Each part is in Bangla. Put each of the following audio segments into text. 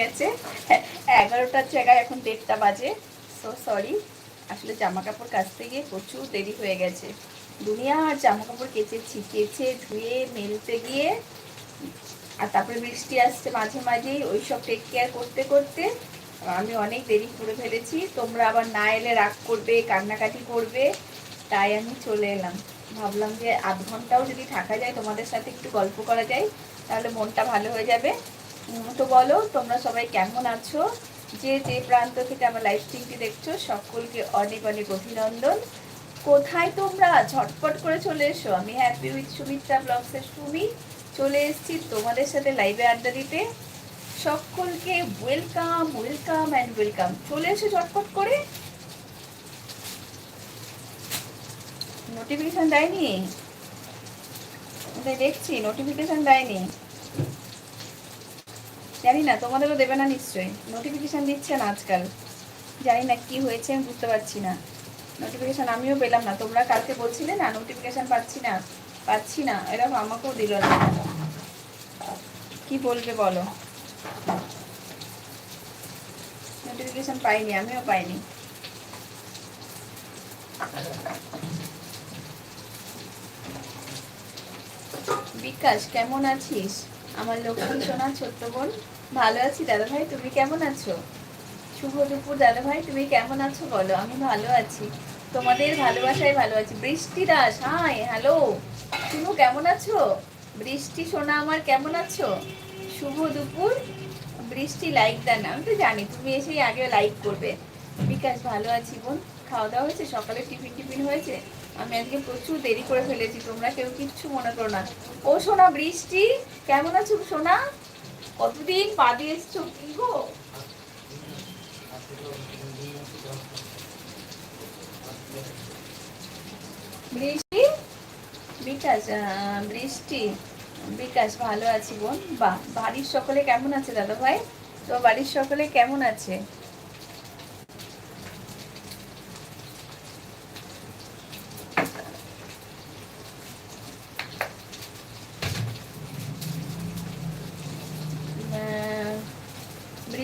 গেছে। এগারোটার জায়গায় এখন দেড়টা বাজে। সো সরি আসলে জামা কাপড় কাচতে গিয়ে প্রচুর দেরি হয়ে গেছে। দুনিয়ার জামা কাপড় কেচেছি কেচে ধুয়ে মেলতে গিয়ে আর তারপরে বৃষ্টি আসছে মাঝে মাঝেই ওই সব টেক কেয়ার করতে করতে আমি অনেক দেরি করে ফেলেছি। তোমরা আবার না এলে রাগ করবে, কান্নাকাটি করবে, তাই আমি চলে এলাম। ভাবলাম যে আধ ঘন্টাও যদি থাকা যায়, তোমাদের সাথে একটু গল্প করা যায়, তাহলে মনটা ভালো হয়ে যাবে। তো বলো, তোমরা সবাই কেমন আছো? যে যে প্রান্ত থেকে আমার লাইভ স্ট্রিমটি দেখছ, সকলকে অনেক অনেক অভিনন্দন। কোথায় তোমরা? ঝটপট করে চলে এসো। আমি হ্যাপি উইথ সুমিত্রা ব্লগসের সুমি। চলে এসেছি তোমাদের সাথে লাইভে আড্ডা দিতে। সকলকে ওয়েলকাম ওয়েলকাম অ্যান্ড ওয়েলকাম চলে এসো ঝটপট করে। নোটিফিকেশন দেয়নি? দেখছি নোটিফিকেশন দেয়নি। জানি না, তোমাদেরও দেবে না নিশ্চয়ই। নোটিফিকেশন দিচ্ছে না আজকাল। জানি না কি হয়েছে, আমি বুঝতে পারছি না। নোটিফিকেশন আমিও পেলাম না। তোমরা কালকে বলছিলে না নোটিফিকেশন পাচ্ছি না পাচ্ছি না। এরকম আমাকেও দিল না। কি বলবে বলো? নোটিফিকেশন পাইনি, আমিও পাইনি। বিকাশ, কেমন আছিস? আমার লক্ষ্মী সোনা, ছোট্ট বোন। ভালো আছি দাদা ভাই তুমি কেমন আছো? শুভ দুপুর দাদা ভাই তুমি কেমন আছো বলো? আমি ভালো আছি। তোমাদের ভালোবাসায় ভালো আছি। বৃষ্টি দাস, হাই, হ্যালো। শুভ, কেমন আছো? বৃষ্টি সোনা আমার, কেমন আছো? শুভ দুপুর। বৃষ্টি লাইক দেন আমি তো জানি, তুমি এসেই আগে লাইক করবে। বিকাশ, ভালো আছি বোন। খাওয়া দাওয়া হয়েছে? সকালে টিফিন টিফিন হয়েছে? আমি আজকে প্রচুর দেরি করে ফেলেছি, তোমরা কেউ কিচ্ছু মনে করো না। ও সোনা, বৃষ্টি, কেমন আছো সোনা? কতদিন বাদে এসছো কি গো? বৃষ্টি? বিকাশ বৃষ্টি। বিকাশ, ভালো আছি বোন। বাহ, বাড়ির সকলে কেমন আছে দাদা ভাই তো বাড়ির সকলে কেমন আছে?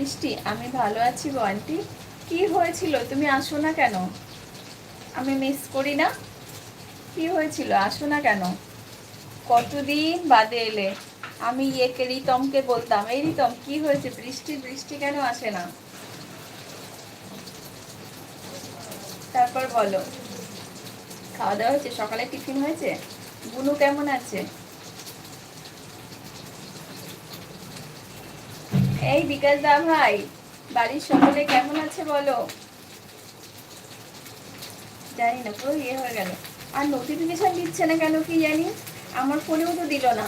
বৃষ্টি আমি ভালো আছি গো আন্টি। কি হয়েছিল? তুমি আসো না কেন? আমি মিস করি না? কি হয়েছিল? আসো না কেন? কতদিন বাদে এলে? আমি ইয়েকে রিতমকে বলতাম, এই রিতম, কি হয়েছে? বৃষ্টি বৃষ্টি কেন আসে না? তারপর বলো, খাওয়া দাওয়া হয়েছে? সকালে টিফিন হয়েছে? বুনু কেমন আছে? এই বিকাশ দা ভাই, বাড়ির সকলে কেমন আছে বলো? জানি না পুরো ইয়ে হয়ে গেল। আর নোটিফিকেশন দিচ্ছে না কেন কি জানি? আমার ফোনেও তো দিল না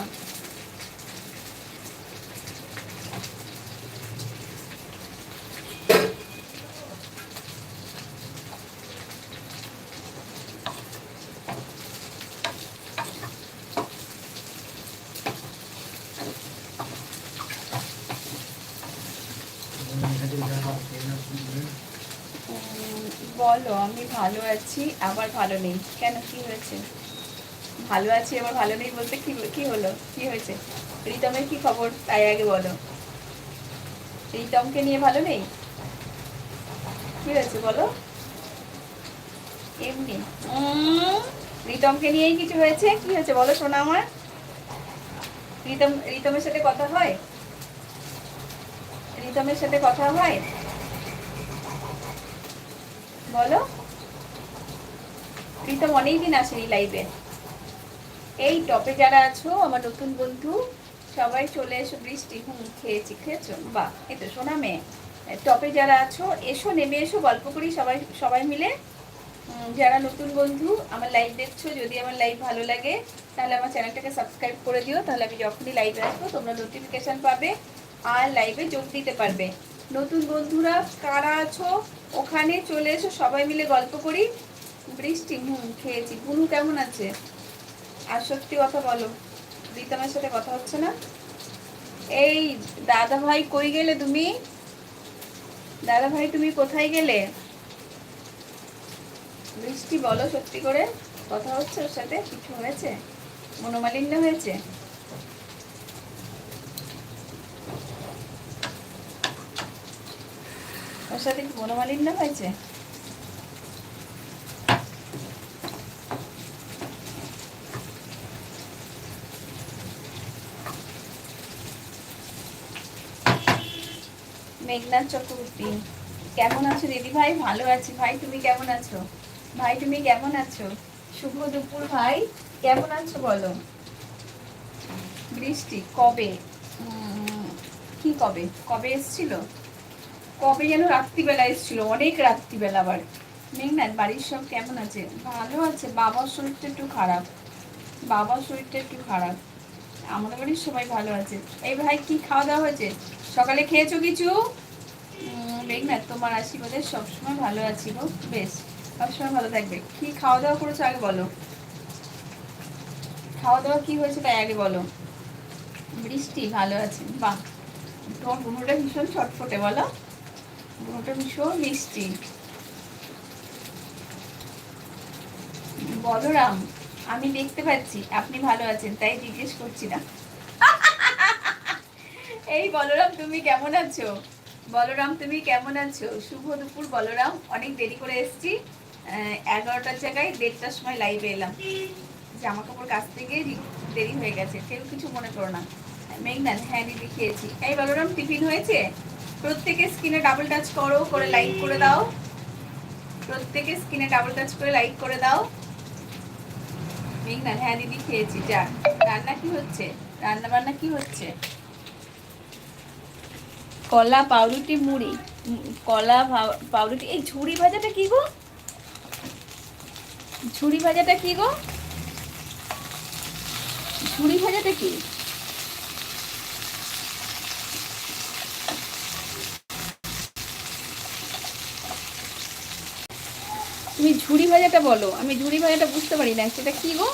উম, বলো আমি ভালো আছি, আবার ভালো নেই। কেন? কি হয়েছে? ভালো আছি, আবার ভালো নেই বলতে কি কি হলো? কি হয়েছে? রিতমের কি খবর? তাই আগে বলো। রিতমকে নিয়ে ভালো নেই? কি হয়েছে বলো? এমনি। রিতমকে নিয়েই কিছু হয়েছে? কি হয়েছে বলো শোনা আমার। রিতম, রিতমের সাথে কথা হয়? রিতমের সাথে কথা হয়? বলো। প্রীতম অনেকদিন আসেনি লাইভে এই টপে যারা আছো, আমার নতুন বন্ধু, সবাই চলে এসো বৃষ্টি। হুম, খেয়েছি, খেয়েছো? বাহ, এই তো শোনা মেয়ে। টপে যারা আছো, এসো, নেমে এসো, গল্প করি সবাই সবাই মিলে। যারা নতুন বন্ধু, আমার লাইভ দেখছ, যদি আমার লাইভ ভালো লাগে, তাহলে আমার চ্যানেলটাকে সাবস্ক্রাইব করে দিও। তাহলে আমি যখনই লাইভে আসব, তোমরা নোটিফিকেশান পাবে আর লাইভে যোগ দিতে পারবে। নতুন বন্ধুরা কারা আছো, ওখানে চলে এসো, সবাই মিলে গল্প করি। বৃষ্টি, হুম, খেয়েছি। বুনু কেমন আছে? আর সত্যি কথা বলো, রিতমের সাথে কথা হচ্ছে না? এই দাদা ভাই কই গেলে তুমি? দাদা ভাই তুমি কোথায় গেলে? বৃষ্টি বলো সত্যি করে, কথা হচ্ছে ওর সাথে, কিছু হয়েছে? মনোমালিন্য হয়েছে? ওর সাথে কি বনমালিন্য হয়েছে? মেঘনাথ চক্রবর্তী। কেমন আছো দিদি ভাই? ভালো আছি। ভাই, তুমি কেমন আছো? ভাই, তুমি কেমন আছো? শুভ দুপুর, ভাই। কেমন আছো বলো? বৃষ্টি, কবে? কি কবে? কবে এসছিল? কবে যেন রাত্রিবেলা এসছিল, অনেক রাত্রিবেলা আবার। মেঘনাথ বাড়ির সব কেমন আছে? ভালো আছে। বাবার শরীরটা একটু খারাপ। বাবার শরীরটা একটু খারাপ। আমাদের বাড়ির সবাই ভালো আছে। এই ভাই, কি খাওয়া দাওয়া হয়েছে? সকালে খেয়েছো কিছু? মেঘনাথ তোমার আশীর্বাদে সবসময় ভালো আছি গো। বেশ, সবসময় ভালো থাকবে। কি খাওয়া দাওয়া করেছ আগে বলো? খাওয়া দাওয়া কি হয়েছে তাই আগে বলো। বৃষ্টি, ভালো আছে। বাহ, তোমার বুনোটা ভীষণ ছটফটে, বলো। বুনোটা ভীষণ মিষ্টি। বলরাম, আমি দেখতে পাচ্ছি, আপনি ভালো আছেন, তাই জিজ্ঞেস করছি না। এই বলরাম, তুমি কেমন আছো? বলরাম, তুমি কেমন আছো? শুভ দুপুর বলরাম। অনেক দেরি করে এসেছি। এগারোটার জায়গায় দেড়টার সময় লাইভে এলাম। জামা কাপড় গিয়ে রি- দেরি হয়ে গেছে। কেউ কিছু মনে করো না। মেঘনাথ হ্যাঁ দিদি, খেয়েছি। এই বলরাম, টিফিন হয়েছে? প্রত্যেকে স্ক্রিনে ডাবল টাচ করো, করে লাইক করে দাও। প্রত্যেকে স্ক্রিনে ডাবল টাচ করে লাইক করে দাও। মেঘনাথ হ্যাঁ দিদি, খেয়েছি। যা রান্না কি হচ্ছে? রান্না বান্না কি হচ্ছে? কলা পাউরুটি মুড়ি কলা পাউরুটি, এই ঝুড়ি ভাজাটা কি গো? ঝুড়ি ভাজাটা কি গো? ঝুড়ি ভাজাটা কি? তুমি ঝুড়ি ভাজাটা বলো, আমি ঝুড়ি ভাজাটা বুঝতে পারি না, সেটা কি গো?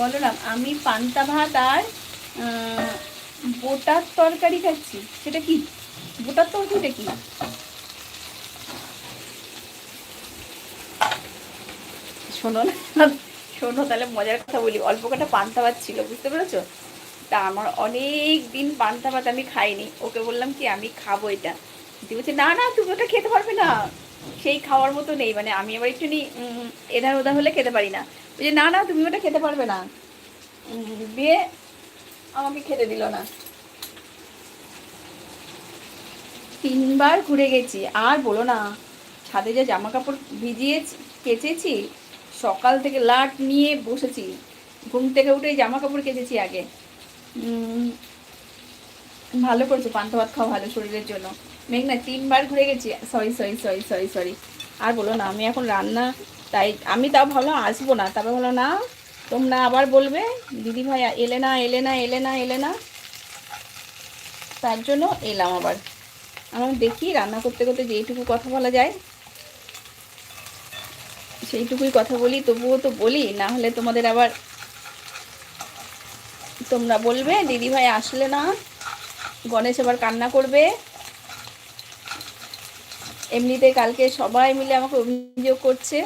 বলো না, আমি পান্তা ভাত আর বোটার তরকারি খাচ্ছি। সেটা কি? বোটার তরকারিটা কি? শোনো না, শোনো, তাহলে মজার কথা বলি। অল্প কটা পান্তা ভাত ছিল, বুঝতে পেরেছ? তা আমার অনেক দিন পান্তা ভাত আমি খাইনি। ওকে বললাম কি, আমি খাব এটা। বলছে, না না, তুমি ওটা খেতে পারবে না। সেই খাওয়ার মতো নেই। মানে আমি আবার একটু এধার ওধার হলে খেতে পারি না। বলছে, না না, তুমি ওটা খেতে পারবে না। দিয়ে আমাকে খেতে দিল না। তিনবার ঘুরে গেছি, আর বলো না। ছাদে যে জামা কাপড় ভিজিয়ে কেচেছি, সকাল থেকে লাট নিয়ে বসেছি। ঘুম থেকে উঠে জামা কাপড় কেচেছি আগে। ভালো করছ, পান্তা ভাত খাওয়া ভালো শরীরের জন্য। মেঘনা, তিনবার ঘুরে গেছি। Sorry sorry sorry sorry sorry আর বলো না, আমি এখন রান্না, তাই আমি তাও ভালো আসব না। তারপর বলো না তোমরা আবার বলবে, দিদি ভাই এলে না এলে না এলে না এলে না। তার জন্য এলাম আবার। আমার দেখি রান্না করতে করতে যেইটুকু কথা বলা যায়, সেইটুকুই কথা বলি। তবুও তো বলি, না হলে তোমাদের আবার তোমরা বলবে, দিদি ভাই আসলে না, গণেশ আবার কান্না করবে। এমনিতে কালকে সবাই মিলে আমাকে অভিযোগ করছে।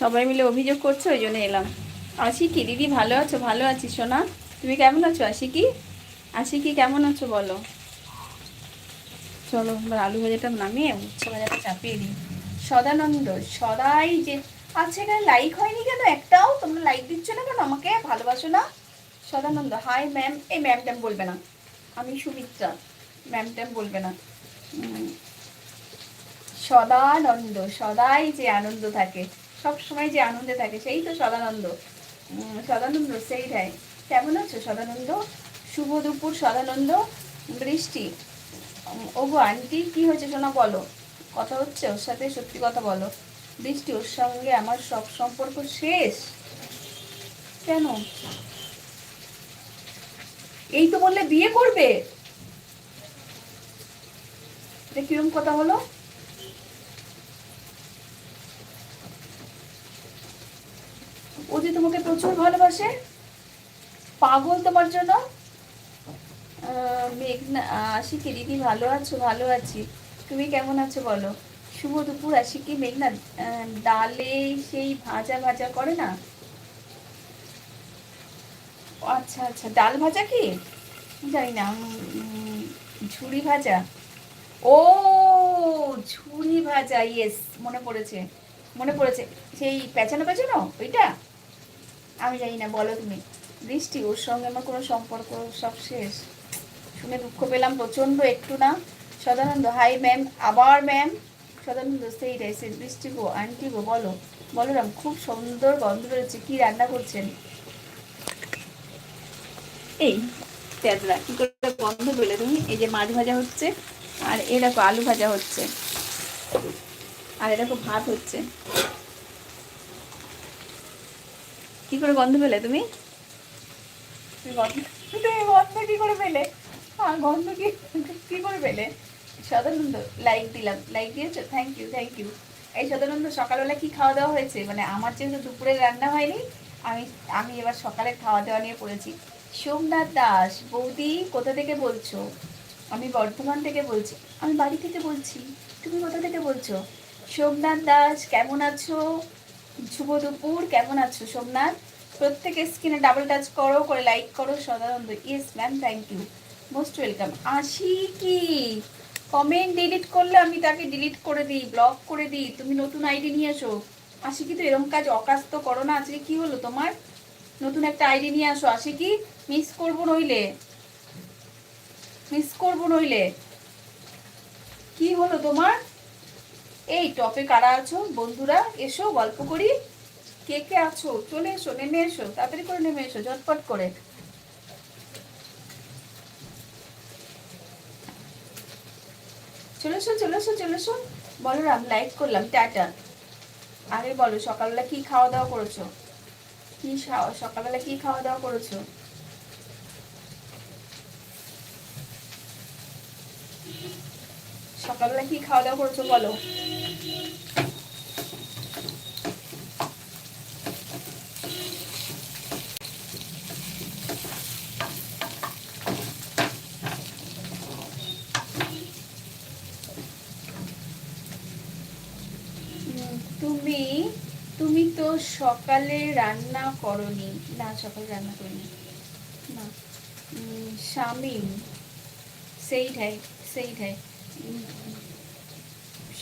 সবাই মিলে অভিযোগ করছে, ওই জন্য এলাম। আসি কি দিদি ভালো আছো? ভালো আছি, সোনা। তুমি কেমন আছো আসি কি আসি কি কেমন আছো, বলো। চলো, এবার আলু ভাজাটা নামিয়ে উচ্ছে ভাজাটা চাপিয়ে দিই। সদানন্দ, সদাই যে আচ্ছা এখানে লাইক হয়নি কেন? একটাও? তোমরা লাইক দিচ্ছ না কেন? আমাকে ভালোবাসো না? সদানন্দ হাই ম্যাম এই ম্যাম ট্যাম বলবে না। আমি সুমিত্রা। ম্যাম ট্যাম বলবে না। সদানন্দ, সদাই যে আনন্দ থাকে। সব সময় যে আনন্দে থাকে, সেই তো সদানন্দ। সদানন্দ সেইটাই কেমন আছো সদানন্দ? শুভ দুপুর সদানন্দ। বৃষ্টি। ওগো আন্টি, কি হয়েছে শোনা বলো। কথা হচ্ছে ওর সাথে, সত্যি কথা বলো। বৃষ্টি ওর সঙ্গে আমার সব সম্পর্ক শেষ? কেন? এই তো বললে বিয়ে করবে? কিরম কথা হলো যে তোমাকে প্রচুর ভালোবাসে পাগল তোমার জন্য? মেঘনা আশিকি দিদি ভালো আছো? ভালো আছি। তুমি কেমন আছো বলো? শুভ দুপুর আশিকি মেঘনা। আহ, ডালে সেই ভাজা ভাজা করে না? আচ্ছা আচ্ছা। ডাল ভাজা কি? জানি না ঝুড়ি ভাজা। ও ঝুড়ি ভাজা ইয়েস মনে পড়েছে। মনে পড়েছে। সেই পেঁচানো পেঁচানো ওইটা? আমি জানি না, বলো তুমি। বৃষ্টি, ওর সঙ্গে আমার কোনো সম্পর্ক সব শেষ? শুনে দুঃখ পেলাম প্রচণ্ড একটু না। সদানন্দ, হাই ম্যাম, আবার ম্যাম? সদানন্দ সেইটাই সে বৃষ্টি গো, আন্টি গো, বলো। বলরাম খুব সুন্দর গন্ধ বেরোচ্ছে। কি রান্না করছেন? এই তেজরা কি করে গন্ধ পেলে তুমি? এই যে মাছ ভাজা হচ্ছে, আর এরকম আলু ভাজা হচ্ছে, আর এরকম ভাত হচ্ছে। কি করে গন্ধ পেলে তুমি? গন্ধ কি করে পেলে? গন্ধ কি কি করে পেলে? সদানন্দ লাইক দিলাম। লাইক দিয়েছ? থ্যাংক ইউ থ্যাংক ইউ এই সদানন্দ, সকালবেলা কি খাওয়া দাওয়া হয়েছে? মানে আমার যেহেতু দুপুরে রান্না হয়নি, আমি আমি এবার সকালে খাওয়া দাওয়া নিয়ে পড়েছি। সোমনাথ দাস, বৌদি, কোথা থেকে বলছো? আমি বর্ধমান থেকে বলছি। আমি বাড়ি থেকে বলছি। তুমি কোথা থেকে বলছো? সোমনাথ দাস, কেমন আছো? শুভ দুপুর, কেমন আছো সোমনাথ? প্রত্যেকে স্ক্রিনে ডাবল টাচ করো, করে লাইক করো, Sadananda. Yes ma'am thank you most welcome আসি কি? কমেন্ট ডিলিট করলে আমি তাকে ডিলিট করে দিই ব্লক করে দিই। তুমি নতুন আইডি নিয়ে এসো। আসি কি তো এরকম কাজ অকাজ তো করো না? আজকে কি হলো তোমার? নতুন একটা আইডি নিয়ে আসো। আসি কি? মিস করব নইলে। মিস করব নইলে। কি হলো তোমার? এই টপে কারা আছো? বন্ধুরা, এসো, গল্প করি। কে কে আছো? চলে এসো, নেমে এসো, তাড়াতাড়ি করে নেমে এসো, ঝটপট করে। চলে এসো চলে এসো চলে এসো। বলরাম লাইক করলাম, টাটা। আরে বলো, সকালবেলা কি খাওয়া দাওয়া করেছ? কি সকালবেলা কি খাওয়া দাওয়া করেছ? সকালবেলা কি খাওয়া দাওয়া করেছ বলো? তুমি তুমি তো সকালে রান্না করনি। না, সকালে রান্না করিনি। না শামিম, সেইটাই সেইটাই।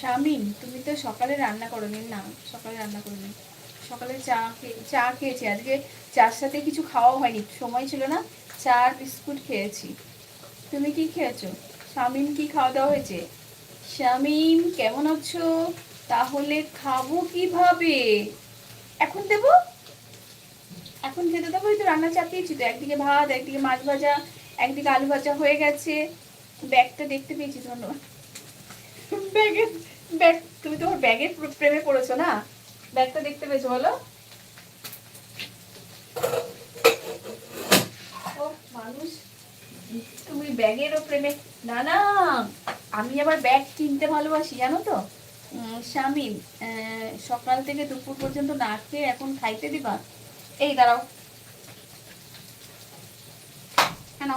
শামিম তুমি তো সকালে রান্না করনি, না, সকালে রান্না করনি। সকালে চা চা খেয়েছি। আজকে চার সাথে কিছু খাওয়া হয়নি, সময় ছিল না চা আর বিস্কুট খেয়েছি। তুমি কি খেয়েছো? শামিম কি খাওয়া দাওয়া হয়েছে? শামিম, কেমন আছো? তাহলে খাব কীভাবে? এখন দেবো? এখন খেতে দেবো? তো রান্না চাপিয়েছি তো, একদিকে ভাত, একদিকে মাছ ভাজা, একদিকে আলু ভাজা হয়ে গেছে। ব্যাগটা দেখতে পেয়েছি, ধন্যবাদ। ব্যাগের ব্যাগ তুমি তোমার ব্যাগের প্রেমে পড়েছো না? ব্যাগটা দেখতে পেয়েছ, বলো। মানুষ। তুমি প্রেমে, না না, আমি আবার ব্যাগ কিনতে ভালোবাসি, জানো তো? স্বামী সকাল থেকে দুপুর পর্যন্ত না খেয়ে এখন খাইতে দিবা? এই, দাঁড়াও। কেন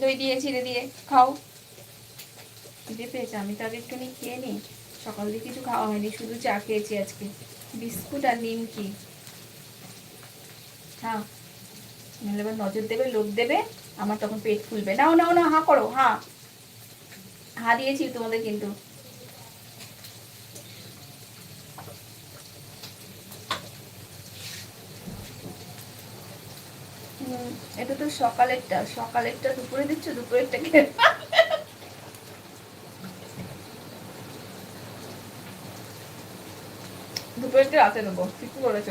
দই দিয়ে চিড়ে দিয়ে, খাও। খিদে পেয়েছে, আমি তো আগে একটুখানি খেয়ে নিই। সকাল দিয়ে কিছু খাওয়া হয়নি, শুধু চা খেয়েছি আজকে। বিস্কুট আর নিমকি। হ্যাঁ। নাহলে এবার নজর দেবে, লোভ দেবে, আমার তখন পেট ফুলবে। নাও নাও না হা করো, হা। হা দিয়েছি তোমাদের কিন্তু। এটা তো সকালেরটা সকালেরটা দুপুরে দিচ্ছ, দুপুরেরটা খেয়ে দুপুরেরটা রাতে দেবো ঠিক কি বলেছ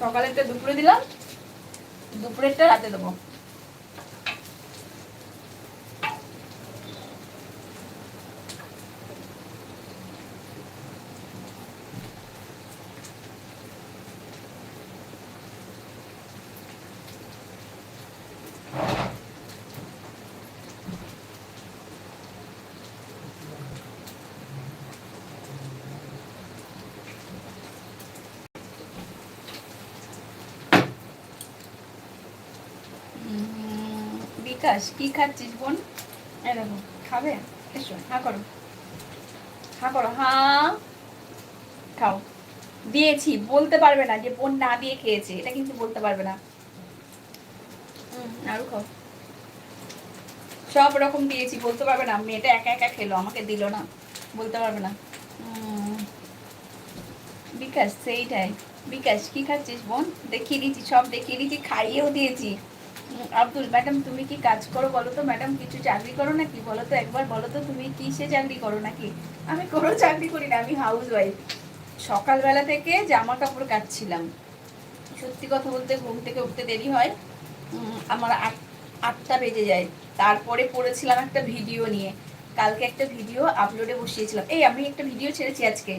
সকালেরটা দুপুরে দিলাম দুপুরেরটা রাতে দেবো। বিকাশ, কি খাচ্ছিস বোন? খাবে? এসো, হা করো। হা করো, হা। খাও। দিয়েছি, বলতে পারবে না যে বোন না দিয়ে খেয়েছে, এটা কিন্তু বলতে পারবে না। খাও। সব রকম দিয়েছি, বলতে পারবে না। মেয়েটা একা একা খেলো, আমাকে দিল না, বলতে পারবে না। বিকাশ, সেইটাই। বিকাশ, কি খাচ্ছিস বোন? দেখিয়ে দিয়েছি সব দেখিয়ে দিয়েছি খাইয়েও দিয়েছি। আব্দুল ম্যাডাম তুমি কি কাজ করো বলো তো? ম্যাডাম কিছু চাকরি করো নাকি? বলো তো একবার, বলো তো তুমি কিসে চাকরি করো নাকি? আমি কোনো চাকরি করি না, আমি হাউস ওয়াইফ সকালবেলা থেকে জামা কাপড় কাচ্ছিলাম সত্যি কথা বলতে ঘুম থেকে উঠতে দেরি হয়। আমার আট, আটটা বেজে যায়। তারপরে পড়েছিলাম একটা ভিডিও নিয়ে। কালকে একটা ভিডিও আপলোডে বসিয়েছিলাম। এই, আমি একটা ভিডিও ছেড়েছি আজকে।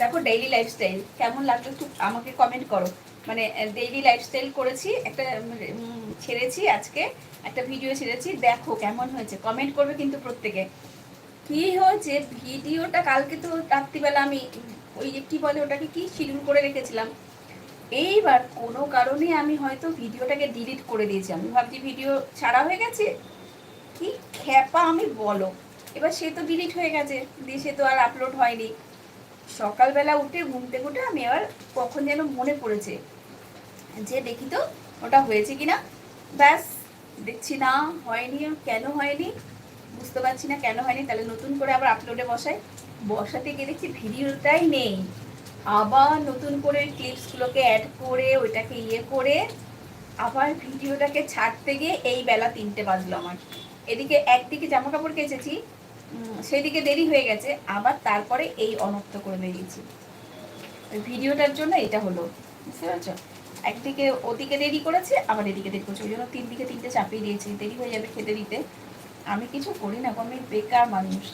দেখো ডেইলি লাইফস্টাইল কেমন লাগল একটু আমাকে কমেন্ট করো। মানে ডেইলি লাইফস্টাইল করেছি, একটা ছেড়েছি, আজকে একটা ভিডিও ছেড়েছি। দেখো কেমন হয়েছে। কমেন্ট করবে কিন্তু প্রত্যেকে। কি হয়েছে? ভিডিওটা কালকে তো রাত্রিবেলা আমি ওই যে বলে ওটাকে, কি শিডিউল করে রেখেছিলাম। এইবার কোনো কারণে আমি হয়তো ভিডিওটাকে ডিলিট করে দিয়েছি। আমি ভাবছি ভিডিও ছাড়া হয়ে গেছে। কি খ্যাপা আমি বলো। এবার সে তো ডিলিট হয়ে গেছে। দিয়ে সে তো আর আপলোড হয়নি। সকালবেলা উঠে ঘুমতে উঠে আমি আবার কখন যেন মনে পড়েছে যে দেখি তো ওটা হয়েছে কিনা। ব্যাস, দেখছি না, হয়নি কেন হয়নি? বুঝতে পারছি না কেন হয়নি, তাহলে নতুন করে আবার আপলোডে বসাই। বসাতে গিয়ে দেখছি ভিডিওটাই নেই। আবার নতুন করে ক্লিপসগুলোকে অ্যাড করে, ওইটাকে ইয়ে করে, আবার ভিডিওটাকে ছাড়তে গিয়ে এই বেলা তিনটে বাজলো আমার। এদিকে একদিকে জামা কাপড় কেচেছি সেদিকে দেরি হয়ে গেছে, আবার তারপরে এই অনর্থ করে ওই ভিডিওটার জন্য এটা হলো। বুঝতে পারছ? একদিকে ওদিকে দেরি করেছে, আবার এদিকে দেরি করেছে। ওই জন্য তিন দিকে তিনটে চাপিয়ে দিয়েছি। দেরি হয়ে যাবে খেতে দিতে। আমি কিছু করি না, আমি বেকার মানুষ।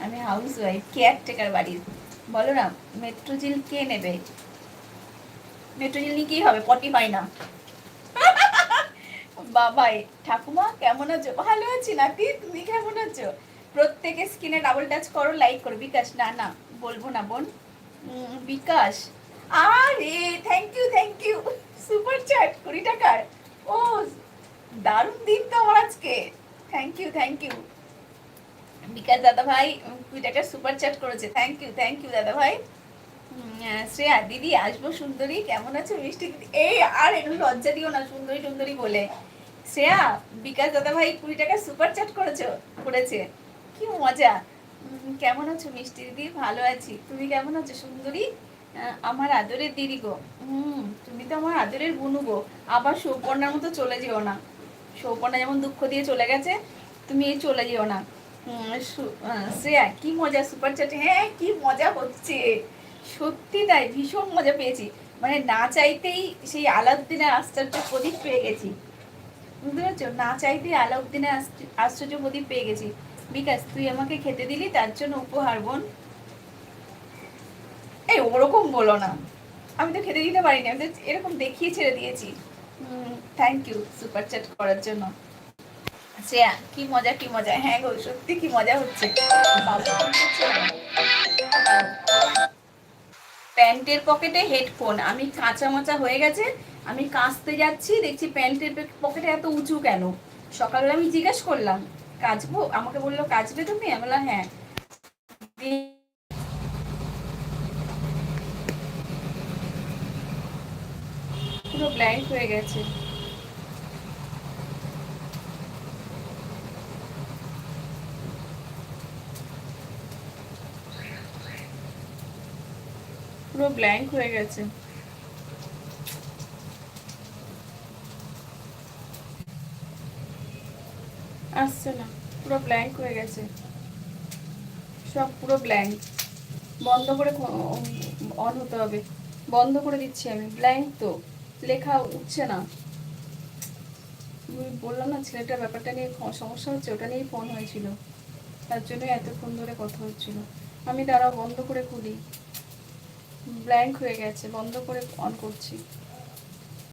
আমি হাউস ওয়াইফ কেয়ারটেকার বাড়ির। বলো না মেট্রোজিল কে নেবে? মেট্রোজিল নিয়ে কি হবে? পটি হয় না বাবাই, ঠাকুমা, কেমন আছো? ভালো আছি নাতি, তুমি কেমন আছো? প্রত্যেকে স্ক্রিনে ডাবল টাচ করো লাইক করো। বিকাশ, না না, বলব না, বোন। বিকাশ আরে thank you thank you super chat কুড়ি টাকার। ও, দারুণ দিন তো আমার আজকে। Thank you thank you Bikash দাদা ভাই কুড়ি টাকার সুপার চ্যাট করেছে। থ্যাংক ইউ থ্যাংক ইউ দাদা ভাই। শ্রেয়া, দিদি, আসব সুন্দরী। কেমন আছো মিষ্টি এই, আর একটু লজ্জা দিও না, সুন্দরী সুন্দরী বলে। শ্রেয়া, বিকাশ দাদা ভাই, কুড়ি টাকা সুপার চ্যাট করেছ, করেছে। কি মজা। কেমন আছো মিষ্টি দিদি? ভালো আছি। তুমি কেমন আছো সুন্দরী? আমার আদরের দিদি গো। হুম, তুমি তো আমার আদরের বুনু গো। আবার সৌপর্ণার মতো চলে যেও না। সৌপর্ণা যেমন দুঃখ দিয়ে চলে গেছে, তুমি এই চলে যেও না। শ্রেয়া, কি মজা সুপার চ্যাট। হ্যাঁ কি মজা হচ্ছে। সত্যি তাই, ভীষণ মজা পেয়েছি। মানে না চাইতেই সেই আলাউদ্দিনের আশ্চর্য প্রদীপ পেয়ে গেছি। বুঝতে পারছ? না চাইতেই আলাউদ্দিনের আশ্চর্য প্রদীপ পেয়ে গেছি। বিকাশ, তুই আমাকে খেতে দিলি, তার জন্য উপহার, বোন। এই ওরকম বলো না। আমি তো খেতে দিতে পারিনি, আমি তো এরকম দেখিয়ে ছেড়ে দিয়েছি। থ্যাংক ইউ সুপার চ্যাট করার জন্য। শ্রেয়া, কি মজা কি মজা? হ্যাঁ গো, সত্যি কি মজা হচ্ছে? প্যান্টের পকেটে হেডফোন, আমি কাঁচা মাচা হয়ে গেছে, আমি কাঁচতে যাচ্ছি, দেখছি প্যান্টের পকেটে এত উঁচু কেন? সকালবেলা আমি জিজ্ঞেস করলাম, কাচবো? আমাকে বলল, কাচবে তুমি? আমি বললাম হ্যাঁ দিয়ে পুরো ব্ল্যাঙ্ক হয়ে গেছে। পুরো ব্ল্যাঙ্ক হয়ে গেছে। আসছে না, পুরো ব্ল্যাঙ্ক হয়ে গেছে। সব পুরো ব্ল্যাঙ্ক বন্ধ করে অন হতে হবে। বন্ধ করে দিচ্ছি আমি। ব্ল্যাঙ্ক তো। লেখা উঠছে না। বললাম না, ছেলেটার ব্যাপারটা নিয়ে সমস্যা হচ্ছে, ওটা নিয়েই ফোন হয়েছিল। তার জন্যই এতক্ষণ ধরে কথা হচ্ছিল। আমি দাঁড়াও, বন্ধ করে খুলি। ব্ল্যাঙ্ক হয়ে গেছে, বন্ধ করে অন করছি।